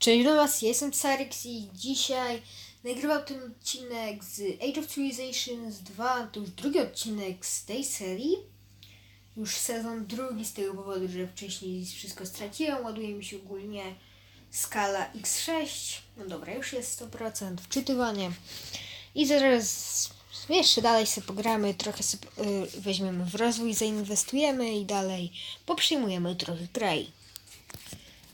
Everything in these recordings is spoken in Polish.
Cześć do Was, ja jestem Saryx i dzisiaj nagrywam ten odcinek z Age of Civilizations 2, to już drugi odcinek z tej serii. Już sezon drugi z tego powodu, że wcześniej wszystko straciłem, ładuje mi się ogólnie skala x6. No dobra, już jest 100% wczytywanie. I zaraz jeszcze dalej sobie pogramy, trochę sobie y, weźmiemy w rozwój, zainwestujemy i dalej poprzyjmujemy trochę kraj.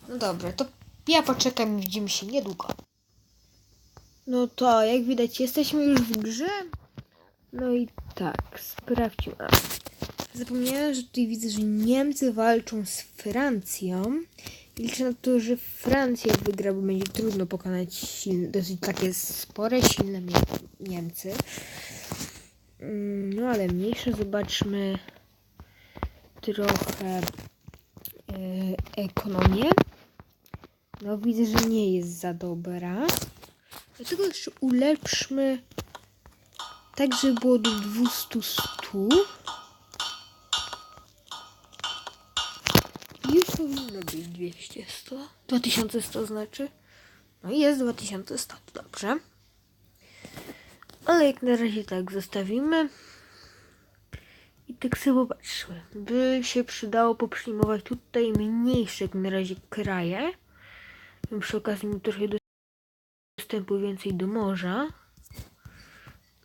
No dobra, to ja poczekam widzimy się niedługo. No to, jak widać, jesteśmy już w grze. No i tak, sprawdźmy. A, Zapomniałem, że tutaj widzę, że Niemcy walczą z Francją. Liczę na to, że Francja wygra, bo będzie trudno pokonać silne, dosyć takie spore, silne Niemcy. Mm, No ale mniejsze, zobaczmy trochę e, ekonomię. No widzę, że nie jest za dobra. Dlatego jeszcze ulepszmy tak, żeby było do 200 stu. Już powinno być 200 100. 2100 znaczy. No jest 2100, to dobrze. Ale jak na razie tak zostawimy. I tak sobie popatrzmy. By się przydało poprzyjmować tutaj mniejsze jak na razie kraje. Bym przy okazji miał trochę dostępu więcej do morza.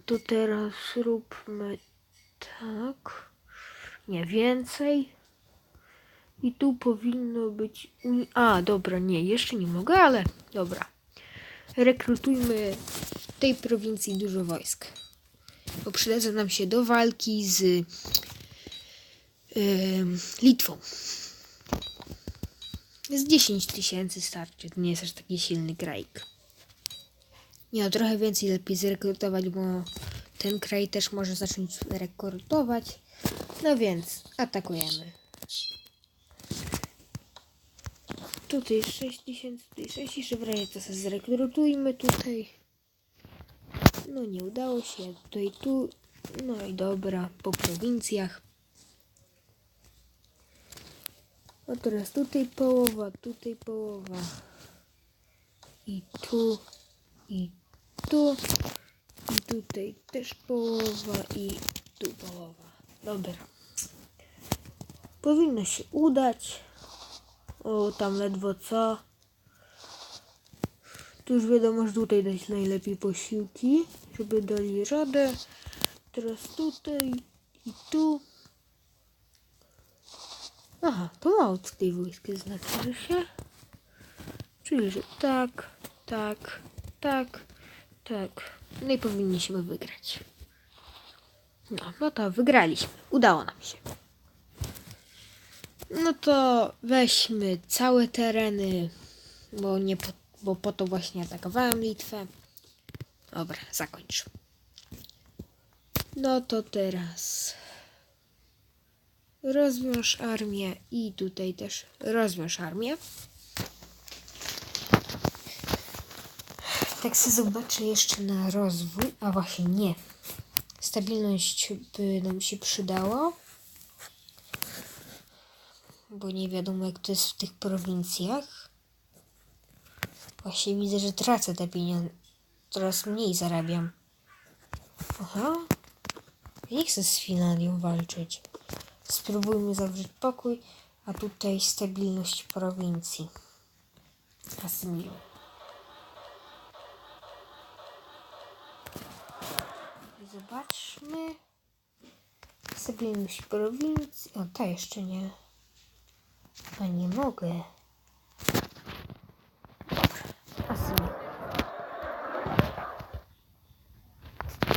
To teraz róbmy tak. Nie, więcej. I tu powinno być... A, dobra, nie, jeszcze nie mogę, ale dobra. Rekrutujmy w tej prowincji dużo wojsk. Bo przydadzą nam się do walki z ym, Litwą. Z 10 tysięcy starczy. To nie jest aż taki silny krajk. Nie, no trochę więcej lepiej zrekrutować, bo ten kraj też może zacząć rekrutować. No więc atakujemy. Tutaj 6 tysięcy, tutaj 6 jeszcze w to sobie zrekrutujmy tutaj. No nie udało się, tutaj tu. No i dobra, po prowincjach. No teraz tutaj połowa, tutaj połowa. I tu, i tu. I tutaj też połowa, i tu połowa. Dobra. Powinno się udać. O, tam ledwo co. Tu już wiadomo, że tutaj dać najlepiej posiłki, żeby dali radę. Teraz tutaj i tu. Aha, to tutaj wojska znaczy się. Czyli, że tak, tak, tak, tak. No i powinniśmy wygrać. No, no to wygraliśmy. Udało nam się. No to weźmy całe tereny, bo, nie po, bo po to właśnie atakowałem Litwę. Dobra, zakończ. No to teraz rozwiąż armię i tutaj też rozwiąż armię. Tak sobie zobaczę jeszcze na rozwój, a właśnie nie. Stabilność by nam się przydała, bo nie wiadomo jak to jest w tych prowincjach. Właśnie widzę, że tracę te pieniądze. Coraz mniej zarabiam. Aha. Nie chcę z Finlandią walczyć. Spróbujmy zawrzeć pokój, a tutaj stabilność prowincji. Asymiluj. Zobaczmy. Stabilność prowincji. O, ta jeszcze nie. A nie mogę.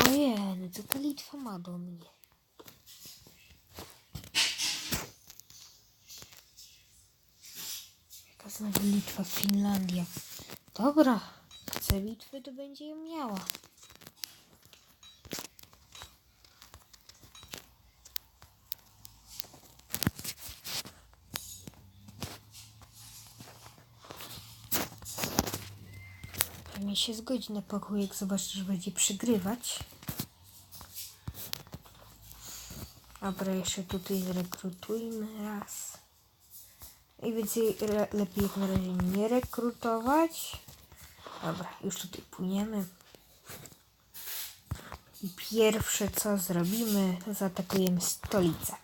Ojej, no to ta Litwa ma do mnie. Znowu Litwa, Finlandia. Dobra, chce Litwy, to będzie ją miała. Pewnie się zgodzi na pokój, jak zobaczy, że będzie przygrywać. Dobra, jeszcze tutaj zrekrutujmy raz. Najwięcej re, lepiej jak na razie nie rekrutować. Dobra, już tutaj płyniemy. I pierwsze co zrobimy, zaatakujemy stolicę.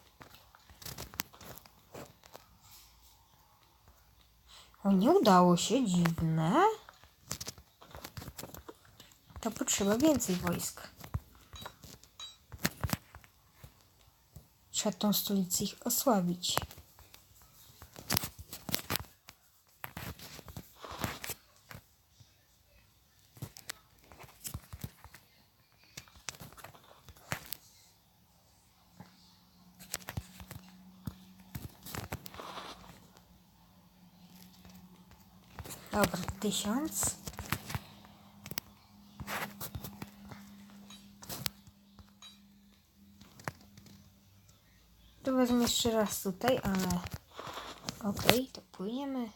O, nie udało się, dziwne. To potrzeba więcej wojsk. Trzeba tą stolicę ich osłabić. Dobra, tysiąc. To wezmę jeszcze raz tutaj, ale okej, to płyniemy.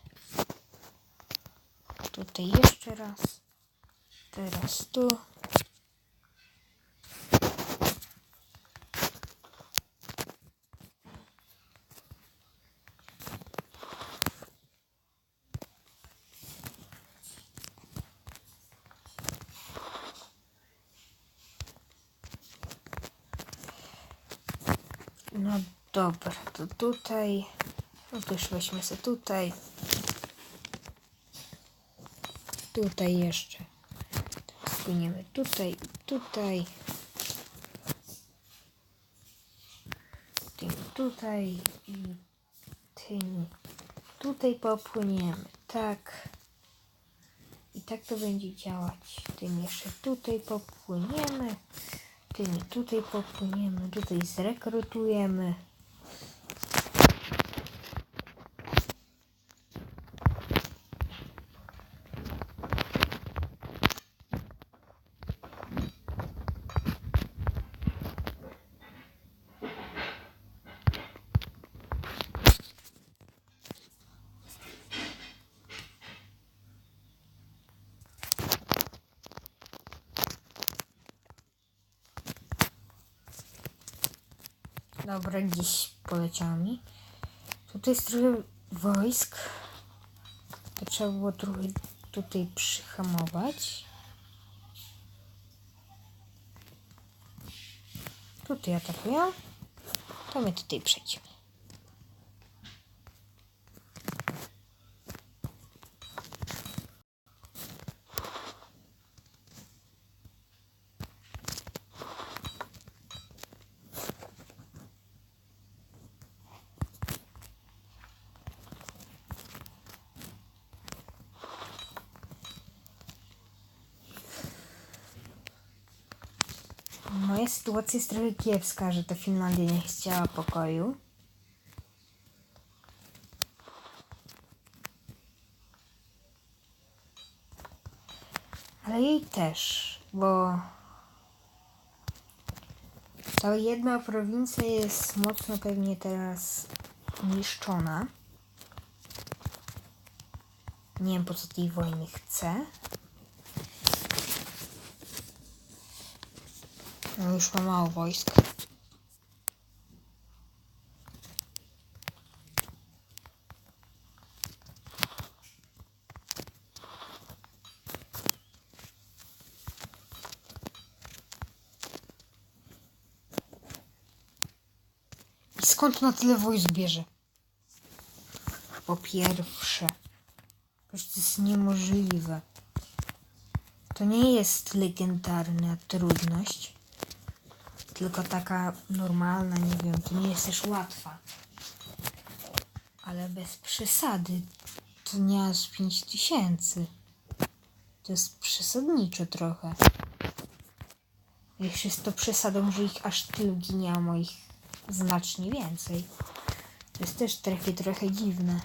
Tutaj jeszcze raz. Teraz tu. No dobra, to tutaj. No to już weźmy sobie tutaj. Tutaj jeszcze. Teraz płyniemy tutaj, tutaj. Tym tutaj i tym tutaj popłyniemy. Tak. I tak to będzie działać. Tym jeszcze tutaj popłyniemy. Tymi tutaj popłyniemy, tutaj zrekrutujemy. Dobra, gdzieś poleciało mi. Tutaj jest trochę wojsk. To trzeba było trochę tutaj przyhamować. Tutaj atakują. To my tutaj przejdziemy. Moja sytuacja jest trochę kiepska, że to Finlandia nie chciała pokoju. Ale jej też, bo ta jedna prowincja jest mocno pewnie teraz niszczona. Nie wiem po co tej wojny chce. No już ma mało wojsk. Skąd na tyle wojsk bierze? Po pierwsze, to jest niemożliwe. To nie jest legendarna trudność tylko taka normalna, nie wiem, to nie jest też łatwa. Ale bez przesady, to nie aż 5 tysięcy. To jest przesadniczo trochę. Jeszcze jest to przesadą, że ich aż tylu ginie, a moich znacznie więcej. To jest też trochę, trochę dziwne.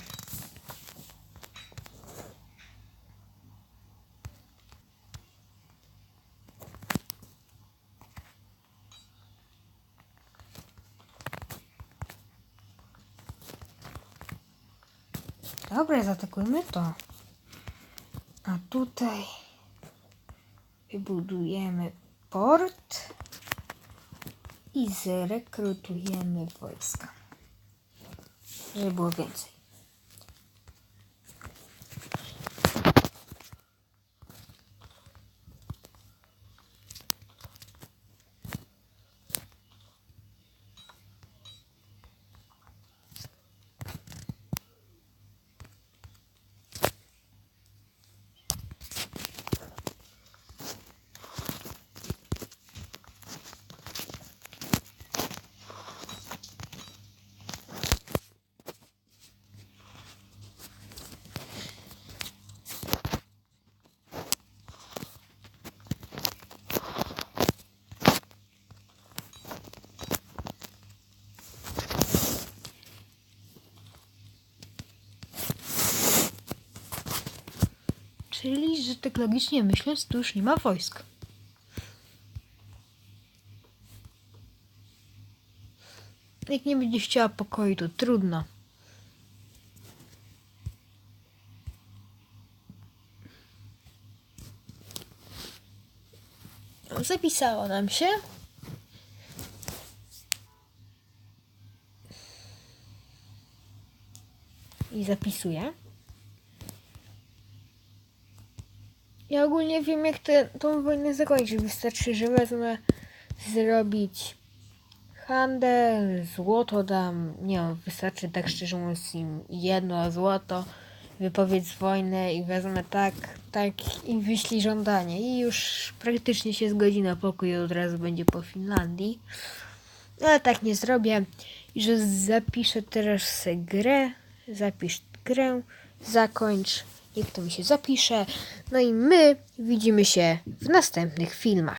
Dobra, zaatakujmy to. A tutaj wybudujemy port i zrekrutujemy wojska. Żeby było więcej. Czyli, że tak logicznie myśląc, tu już nie ma wojsk. Jak nie będzie chciała pokoju, to trudno. Zapisało nam się. I zapisuję. Ja ogólnie wiem, jak tę tą wojnę zakończyć. Wystarczy, że wezmę zrobić handel, złoto dam. Nie wystarczy tak szczerze mówiąc im jedno złoto, wypowiedz wojnę i wezmę tak, tak i wyślij żądanie. I już praktycznie się zgodzi na pokój od razu będzie po Finlandii. Ale tak nie zrobię. I że zapiszę teraz grę. Zapisz grę, zakończ. Niech to mi się zapisze. No i my widzimy się w następnych filmach.